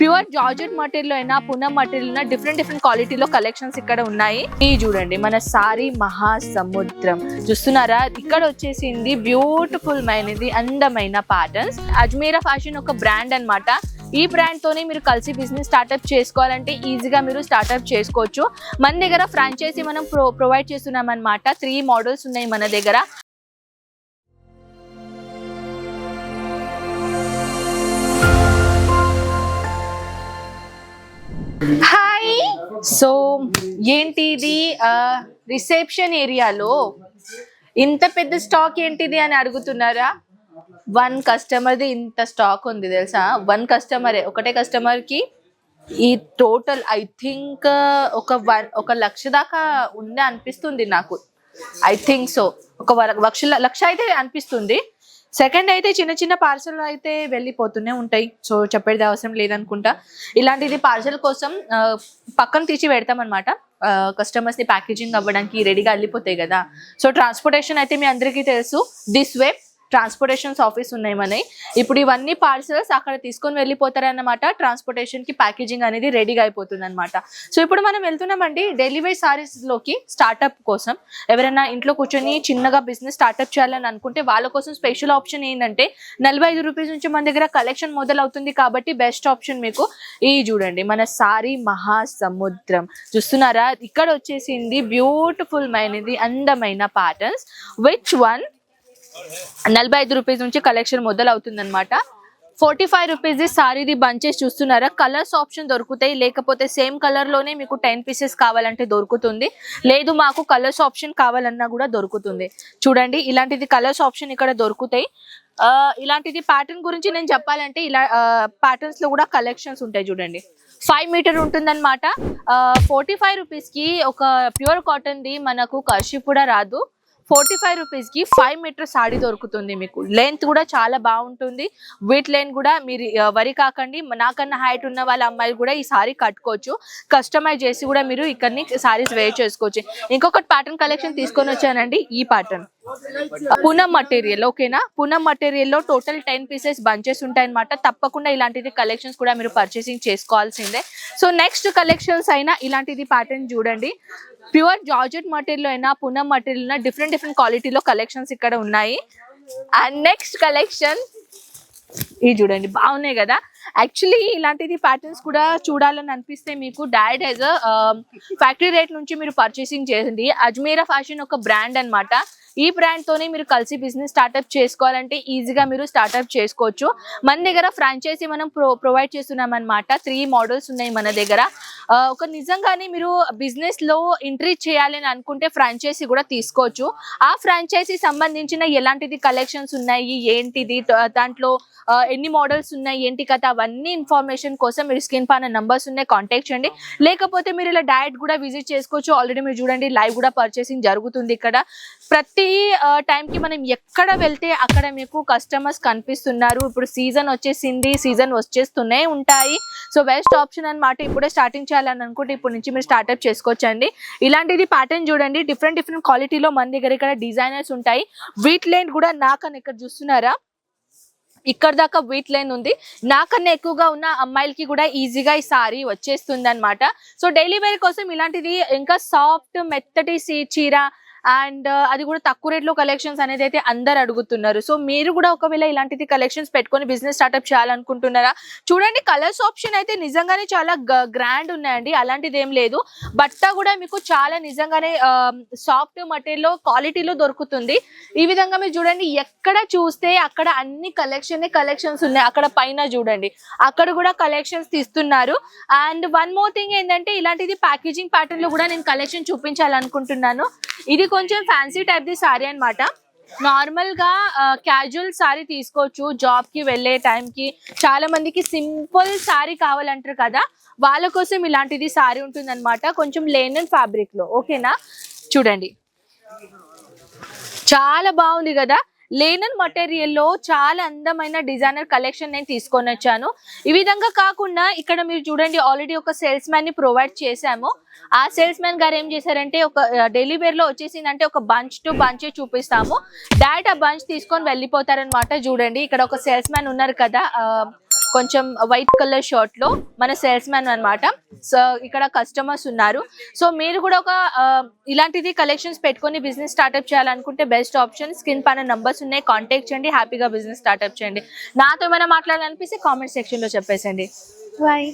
Pure georgette material అయినా పున material అయినా డిఫరెంట్ డిఫరెంట్ క్వాలిటీలో కలెక్షన్స్ ఇక్కడ ఉన్నాయి. ఈ చూడండి మన సారీ మహాసముద్రం. చూస్తున్నారా? ఇక్కడ వచ్చేసింది బ్యూటిఫుల్ మైనది అందమైన ప్యాటర్న్స్ అజ్మీరా ఫ్యాషన్ ఒక బ్రాండ్ అన్నమాట. ఈ బ్రాండ్తోనే మీరు కలిసి బిజినెస్ స్టార్ట్అప్ చేసుకోవాలంటే ఈజీగా మీరు స్టార్ట్అప్ చేసుకోవచ్చు. మన దగ్గర ఫ్రాంచైజీ మనం ప్రో ప్రొవైడ్ చేస్తున్నాం అనమాట త్రీ మోడల్స్ ఉన్నాయి మన దగ్గర. హాయ్ సో ఏంటి ఇది? రిసెప్షన్ ఏరియాలో ఇంత పెద్ద స్టాక్ ఏంటిది అని అడుగుతున్నారా? వన్ కస్టమర్ది ఇంత స్టాక్ ఉంది తెలుసా? వన్ కస్టమరే ఒకటే కస్టమర్కి ఈ టోటల్ ఐ థింక్ ఒక వన్ ఒక లక్ష దాకా ఉంది అనిపిస్తుంది నాకు. ఐ థింక్ సో ఒక లక్ష లక్ష అయితే అనిపిస్తుంది. సెకండ్ అయితే చిన్న చిన్న పార్సల్ అయితే వెళ్ళిపోతూనే ఉంటాయి. సో చెప్పేది అవసరం లేదనుకుంటా. ఇలాంటిది పార్సల్ కోసం పక్కన తీసి పెడతాం అనమాట కస్టమర్స్ని ప్యాకేజింగ్ అవ్వడానికి రెడీగా వెళ్ళిపోతాయి కదా. సో ట్రాన్స్పోర్టేషన్ అయితే మీ అందరికీ తెలుసు. దిస్ వే ట్రాన్స్పోర్టేషన్స్ ఆఫీస్ ఉన్నాయి మనవి ఇప్పుడు ఇవన్నీ పార్సల్స్ అక్కడ తీసుకొని వెళ్ళిపోతారన్నమాట. ట్రాన్స్పోర్టేషన్కి ప్యాకేజింగ్ అనేది రెడీగా అయిపోతుంది అనమాట సో ఇప్పుడు మనం వెళ్తున్నామండి డెలివరీ సారీస్లోకి కోసం. ఎవరైనా ఇంట్లో కూర్చొని చిన్నగా బిజినెస్ స్టార్టప్ చేయాలని అనుకుంటే వాళ్ళ కోసం స్పెషల్ ఆప్షన్ ఏంటంటే నలభై ఐదు రూపీస్ నుంచి మన దగ్గర కలెక్షన్ మొదలవుతుంది కాబట్టి బెస్ట్ ఆప్షన్ మీకు ఈ చూడండి. మన సారీ మహాసముద్రం. చూస్తున్నారా? ఇక్కడ వచ్చేసింది బ్యూటిఫుల్ మైనది అందమైన ప్యాటర్న్స్ విచ్ వన్ నలభై ఐదు రూపీస్ నుంచి కలెక్షన్ మొదలవుతుందనమాట ఫార్టీ ఫైవ్ రూపీస్ సారీది బంచెస్ చూస్తున్నారా? కలర్స్ ఆప్షన్ దొరుకుతాయి లేకపోతే సేమ్ కలర్లోనే మీకు టెన్ పీసెస్ కావాలంటే దొరుకుతుంది. లేదు మాకు కలర్స్ ఆప్షన్ కావాలన్నా కూడా దొరుకుతుంది. చూడండి ఇలాంటిది కలర్స్ ఆప్షన్ ఇక్కడ దొరుకుతాయి. ఇలాంటిది ప్యాటర్న్ గురించి నేను చెప్పాలంటే ఇలా ప్యాటర్న్స్లో కూడా కలెక్షన్స్ ఉంటాయి చూడండి. ఫైవ్ మీటర్ ఉంటుందన్నమాట. ఫోర్టీ ఫైవ్ రూపీస్కి ఒక ప్యూర్ కాటన్ ది మనకు కర్షి కూడా రాదు. ఫార్టీ ఫైవ్ రూపీస్కి ఫైవ్ మీటర్ సాడీ దొరుకుతుంది మీకు. లెంత్ కూడా చాలా బాగుంటుంది. వీట్ లెంత్ కూడా మీరు వరి కాకండి. నాకన్నా హైట్ ఉన్న వాళ్ళ అమ్మాయిలు కూడా ఈ సారీ కట్టుకోవచ్చు. కస్టమైజ్ చేసి కూడా మీరు ఇక్కడిని సారీస్ వేర్ చేసుకోవచ్చు. ఇంకొకటి ప్యాటర్న్ కలెక్షన్ తీసుకొని వచ్చానండి. ఈ ప్యాటర్న్. పూనం మటీరియల్ ఓకేనా పూనం మటీరియల్లో టోటల్ టెన్ పీసెస్ బంచెస్ ఉంటాయన్నమాట. తప్పకుండా ఇలాంటిది కలెక్షన్స్ కూడా మీరు పర్చేసింగ్ చేసుకోవాల్సిందే. సో నెక్స్ట్ కలెక్షన్స్ అయినా ఇలాంటిది ప్యాటర్న్ చూడండి. ప్యూర్ జార్జెట్ మటీరియల్ అయినా పూనం మటీరియల్ అయినా డిఫరెంట్ డిఫరెంట్ క్వాలిటీలో కలెక్షన్స్ ఇక్కడ ఉన్నాయి. అండ్ నెక్స్ట్ కలెక్షన్ ఇది చూడండి బాగున్నాయి కదా. యాక్చువల్లీ ఇలాంటిది ప్యాటర్న్స్ కూడా చూడాలని అనిపిస్తే మీకు డైరెక్ట్ యాజ్ ఫ్యాక్టరీ రేట్ నుంచి మీరు పర్చేసింగ్ చేసింది అజ్మీరా ఫ్యాషన్ ఒక బ్రాండ్ అన్నమాట. ఈ బ్రాండ్ తోనే మీరు కలిసి బిజినెస్ స్టార్ట్అప్ చేసుకోవాలంటే ఈజీగా మీరు స్టార్ట్అప్ చేసుకోవచ్చు. మన దగ్గర ఫ్రాంచైజీ మనం ప్రో ప్రొవైడ్ చేస్తున్నాం అనమాట త్రీ మోడల్స్ ఉన్నాయి మన దగ్గర. ఒక నిజంగానే మీరు బిజినెస్లో ఎంట్రీ చేయాలని అనుకుంటే ఫ్రాంచైజీ కూడా తీసుకోవచ్చు. ఆ ఫ్రాంచైజీ సంబంధించిన ఎలాంటిది కలెక్షన్స్ ఉన్నాయి? ఏంటిది? దాంట్లో ఎన్ని మోడల్స్ ఉన్నాయి? ఏంటి కదా అవన్నీ ఇన్ఫర్మేషన్ కోసం మీరు స్క్రీన్ పైన నంబర్స్ ఉన్నాయి కాంటాక్ట్ చేయండి. లేకపోతే మీరు ఇలా డైరెక్ట్ కూడా విజిట్ చేసుకోవచ్చు. ఆల్రెడీ మీరు చూడండి లైవ్ కూడా పర్చేసింగ్ జరుగుతుంది ఇక్కడ. ప్రతి టైంకి కి మనం ఎక్కడ వెళ్తే అక్కడ మీకు కస్టమర్స్ కనిపిస్తున్నారు. ఇప్పుడు సీజన్ వచ్చేసింది సీజన్ వచ్చేస్తూనే ఉంటాయి. సో బెస్ట్ ఆప్షన్ అన్నమాట ఇప్పుడే స్టార్టింగ్ చేయాలని అనుకుంటే ఇప్పుడు నుంచి మీరు స్టార్ట్అప్ చేసుకోవచ్చండి. ఇలాంటిది ప్యాటర్న్ చూడండి. డిఫరెంట్ డిఫరెంట్ క్వాలిటీలో మన దగ్గర ఇక్కడ డిజైనర్స్ ఉంటాయి. వీట్ లైన్ కూడా నాకని ఇక్కడ చూస్తున్నారా? ఇక్కడ దాకా వీట్ లైన్ ఉంది. నాకన్నా ఎక్కువగా ఉన్న అమ్మాయిలకి కూడా ఈజీగా ఈ సారీ వచ్చేస్తుంది అనమాట సో డైలీ వేర్ కోసం ఇలాంటిది ఇంకా సాఫ్ట్ మెత్తటి చీర అండ్ అది కూడా తక్కువ రేట్లో కలెక్షన్స్ అనేది అయితే అందరు అడుగుతున్నారు. సో మీరు కూడా ఒకవేళ ఇలాంటిది కలెక్షన్స్ పెట్టుకొని బిజినెస్ స్టార్ట్అప్ చేయాలనుకుంటున్నారా? చూడండి కలర్స్ ఆప్షన్ అయితే నిజంగానే చాలా గ్రాండ్ ఉన్నాయండి. అలాంటిది ఏం లేదు. బట్ట కూడా మీకు చాలా నిజంగానే సాఫ్ట్ మటీరియల్ క్వాలిటీలో దొరుకుతుంది. ఈ విధంగా మీరు చూడండి ఎక్కడ చూస్తే అక్కడ అన్ని కలెక్షన్ కలెక్షన్స్ ఉన్నాయి. అక్కడ పైన చూడండి. అక్కడ కూడా కలెక్షన్స్ తీస్తున్నారు. అండ్ వన్ మోర్ థింగ్ ఏంటంటే ఇలాంటిది ప్యాకేజింగ్ ప్యాటర్న్లో కూడా నేను కలెక్షన్ చూపించాలనుకుంటున్నాను. ఇది కొంచెం ఫ్యాన్సీ టైప్ ది సారీ అన్నమాట. నార్మల్గా క్యాజువల్ సారీ తీసుకోవచ్చు జాబ్కి వెళ్ళే టైంకి చాలా మందికి సింపుల్ సారీ కావాలంటారు కదా వాళ్ళ కోసం ఇలాంటిది సారీ ఉంటుంది అనమాట కొంచెం లేనన్ ఫ్యాబ్రిక్లో ఓకేనా చూడండి. చాలా బాగుంది కదా లేనన్ మటీరియల్లో చాలా అందమైన డిజైనర్ కలెక్షన్ నేను తీసుకొని వచ్చాను. ఈ విధంగా కాకుండా ఇక్కడ మీరు చూడండి ఆల్రెడీ ఒక సేల్స్ మ్యాన్ని ప్రొవైడ్ చేశాము. ఆ సేల్స్ మ్యాన్ గారు ఏం చేశారంటే ఒక డైలీ వేర్లో వచ్చేసిందంటే ఒక బంచ్ టు బంచ్ చూపిస్తాము. డైరెక్ట్ ఆ బంచ్ తీసుకొని వెళ్ళిపోతారనమాట చూడండి ఇక్కడ ఒక సేల్స్ మ్యాన్ ఉన్నారు కదా కొంచెం వైట్ కలర్ షర్ట్లో మన సేల్స్ మ్యాన్ అనమాట సో ఇక్కడ కస్టమర్స్ ఉన్నారు. సో మీరు కూడా ఒక ఇలాంటిది కలెక్షన్స్ పెట్టుకొని బిజినెస్ స్టార్ట్అప్ చేయాలనుకుంటే బెస్ట్ ఆప్షన్ స్కిన్ పైన నంబర్స్ ఉన్నాయి కాంటాక్ట్ చేయండి హ్యాపీగా బిజినెస్ స్టార్ట్అప్ చేయండి. నాతో ఏమైనా మాట్లాడాలనిపిస్తే కామెంట్ సెక్షన్లో చెప్పేసండి బాయ్